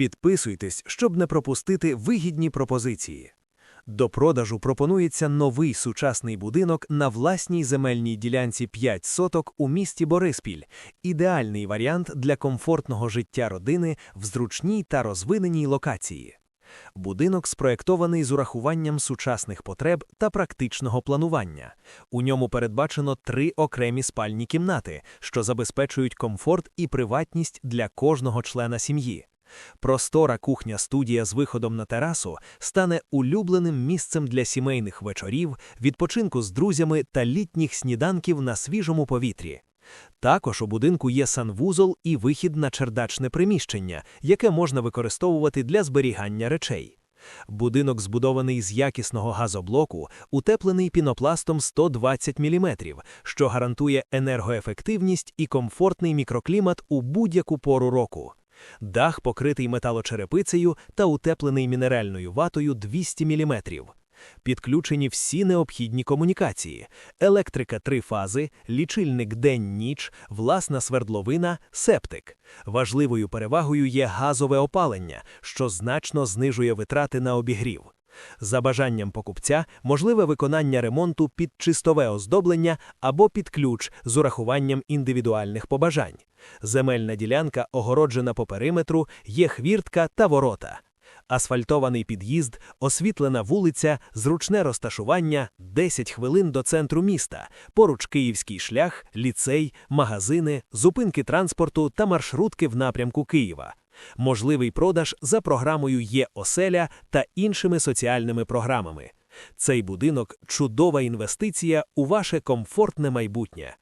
Підписуйтесь, щоб не пропустити вигідні пропозиції. До продажу пропонується новий сучасний будинок на власній земельній ділянці 5 соток у місті Бориспіль. Ідеальний варіант для комфортного життя родини в зручній та розвиненій локації. Будинок спроєктований з урахуванням сучасних потреб та практичного планування. У ньому передбачено три окремі спальні кімнати, що забезпечують комфорт і приватність для кожного члена сім'ї. Простора кухня-студія з виходом на терасу стане улюбленим місцем для сімейних вечорів, відпочинку з друзями та літніх сніданків на свіжому повітрі. Також у будинку є санвузол і вихід на чердачне приміщення, яке можна використовувати для зберігання речей. Будинок збудований з якісного газоблоку, утеплений пінопластом 120 мм, що гарантує енергоефективність і комфортний мікроклімат у будь-яку пору року. Дах покритий металочерепицею та утеплений мінеральною ватою 200 мм. Підключені всі необхідні комунікації: електрика три фази, лічильник день-ніч, власна свердловина, септик. Важливою перевагою є газове опалення, що значно знижує витрати на обігрів. За бажанням покупця можливе виконання ремонту під чистове оздоблення або під ключ з урахуванням індивідуальних побажань. Земельна ділянка огороджена по периметру, є хвіртка та ворота. Асфальтований під'їзд, освітлена вулиця, зручне розташування 10 хвилин до центру міста, поруч київський шлях, ліцей, магазини, зупинки транспорту та маршрутки в напрямку Києва. Можливий продаж за програмою є оселя та іншими соціальними програмами. Цей будинок чудова інвестиція у ваше комфортне майбутнє.